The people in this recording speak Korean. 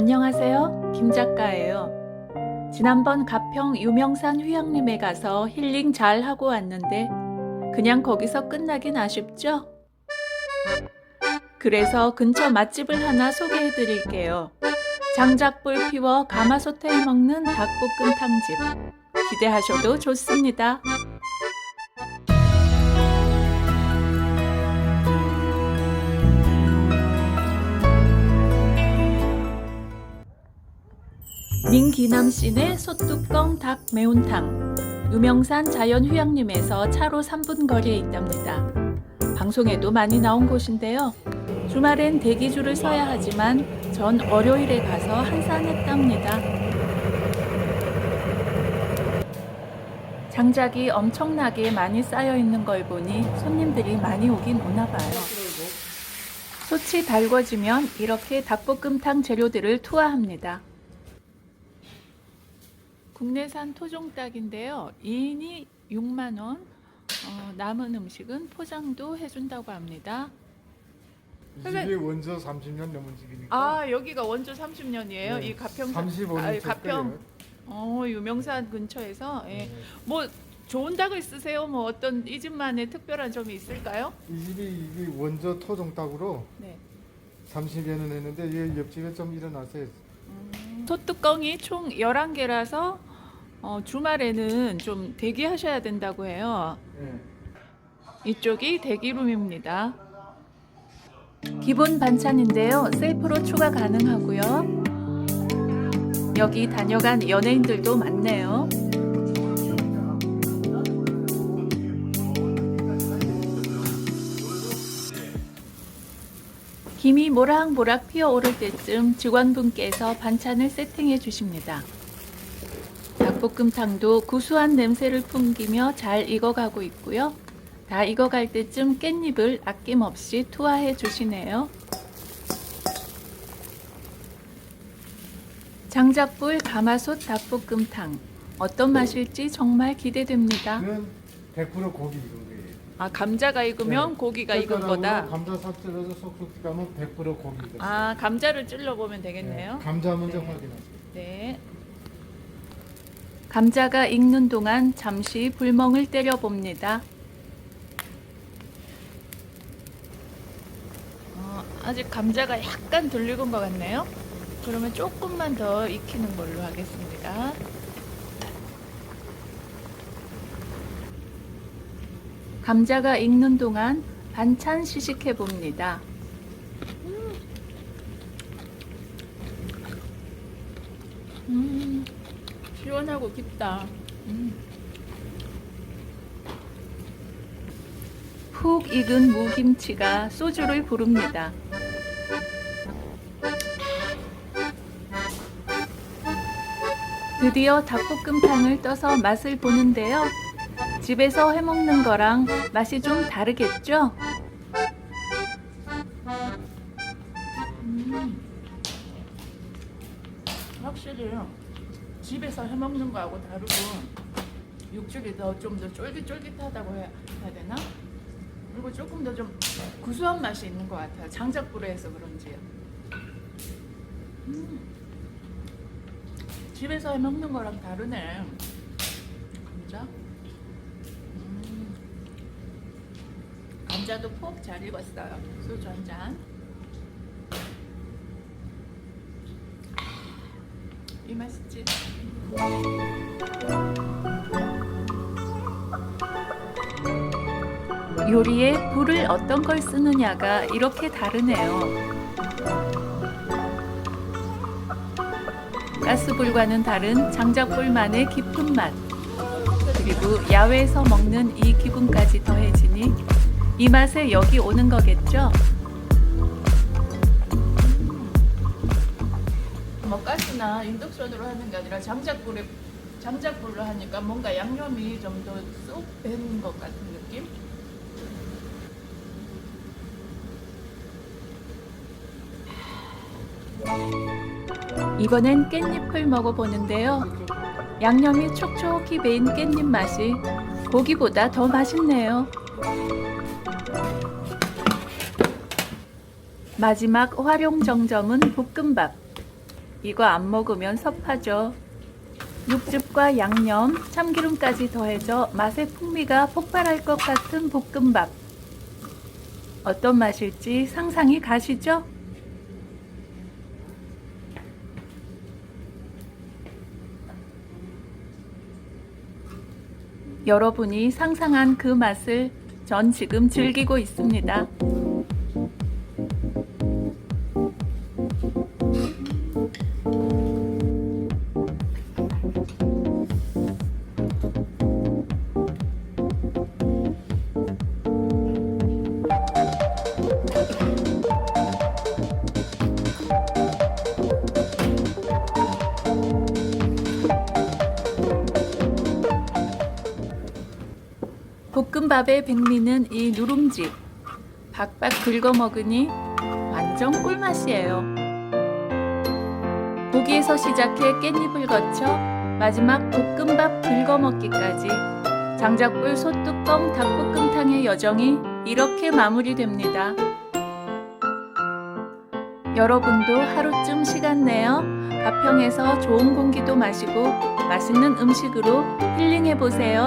안녕하세요. 김 작가예요. 지난번 가평 유명산 휴양림에 가서 힐링 잘 하고 왔는데 그냥 거기서 끝나긴 아쉽죠? 그래서 근처 맛집을 하나 소개해 드릴게요. 장작불 피워 가마솥에 해 먹는 닭볶음탕집. 기대하셔도 좋습니다. 민기남 씨네 소뚜껑 닭 매운탕. 유명산 자연휴양림에서 차로 3분 거리에 있답니다. 방송에도 많이 나온 곳인데요. 주말엔 대기줄을 서야 하지만 전 월요일에 가서 한산했답니다. 장작이 엄청나게 많이 쌓여 있는 걸 보니 손님들이 많이 오긴 오나 봐요. 솥이 달궈지면 이렇게 닭볶음탕 재료들을 투하합니다. 국내산 토종닭인데요. 2인이 6만 원. 어, 남은 음식은 포장도 해준다고 합니다. 이 선생- 집이 원조 30년 넘은 집이니까 아 여기가 원조 30년이에요. 네, 이 가평 35년 아, 가평 어 유명산 근처에서 예. 뭐 좋은 닭을 쓰세요. 뭐 어떤 이 집만의 특별한 점이 있을까요? 이 집이 이게 원조 토종 닭으로 네. 30년은 했는데 이 옆집에 좀 일어났어요. 소뚜껑이 총 11개라서 어, 주말에는 좀 대기하셔야 된다고 해요. 네. 이쪽이 대기룸입니다. 기본 반찬인데요. 셀프로 추가 가능하고요. 여기 다녀간 연예인들도 많네요. 김이 모락모락 피어오를 때쯤 직원분께서 반찬을 세팅해 주십니다. 닭볶음탕도 구수한 냄새를 풍기며 잘 익어가고 있고요. 다 익어갈 때쯤 깻잎을 아낌없이 투하해 주시네요. 장작불 가마솥 닭볶음탕 어떤 맛일지 정말 기대됩니다. 이건 100% 고기 익은 거예요. 아 감자가 익으면 네. 고기가 익은 거다. 감자 싹 썰어서 쏙쏙 가면 100% 고기 익었어요. 아 감자를 찔러 보면 되겠네요. 감자 먼저 네. 확인하세요. 네. 감자가 익는 동안 잠시 불멍을 때려 봅니다. 어, 아직 감자가 약간 덜 익은 것 같네요. 그러면 조금만 더 익히는 걸로 하겠습니다. 감자가 익는 동안 반찬 시식해 봅니다. 시원하고 깊다. 음. 푹 익은 무김치가 소주를 부릅니다. 드디어 닭볶음탕을 떠서 맛을 보는데요. 집에서 해먹는 거랑 맛이 좀 다르겠죠? 음. 확실히 집에서 해먹는 거하고 다르고 육즙이 더 좀 더 쫄깃쫄깃하다고 해야, 되나? 그리고 조금 더 좀 구수한 맛이 있는 것 같아요. 장작불에 해서 그런지. 음. 집에서 해먹는 거랑 다르네. 감자. 음. 감자도 푹 잘 익었어요. 소주 한 잔. 맛있지? 요리에 불을 어떤 걸 쓰느냐가 이렇게 다르네요. 가스불과는 다른 장작불만의 깊은 맛. 그리고 야외에서 먹는 이 기분까지 더해지니 이 맛에 여기 오는 거겠죠? 뭐 가스나 인덕션으로 하는 게 아니라 장작불에 장작불로 하니까 뭔가 양념이 좀 더 쏙 배는 것 같은 느낌? 이번엔 깻잎을 먹어보는데요. 양념이 촉촉히 배인 깻잎 맛이 고기보다 더 맛있네요. 마지막 활용 정점은 볶음밥. 이거 안 먹으면 섭하죠. 육즙과 양념, 참기름까지 더해져 맛의 풍미가 폭발할 것 같은 볶음밥. 어떤 맛일지 상상이 가시죠? 여러분이 상상한 그 맛을 전 지금 즐기고 있습니다. 볶음밥의 백미는 이 누룽지. 박박 긁어 먹으니 완전 꿀맛이에요. 고기에서 시작해 깻잎을 거쳐 마지막 볶음밥 긁어 먹기까지 장작불 소뚜껑 닭볶음탕의 여정이 이렇게 마무리됩니다. 여러분도 하루쯤 시간 내어 가평에서 좋은 공기도 마시고 맛있는 음식으로 힐링해 보세요.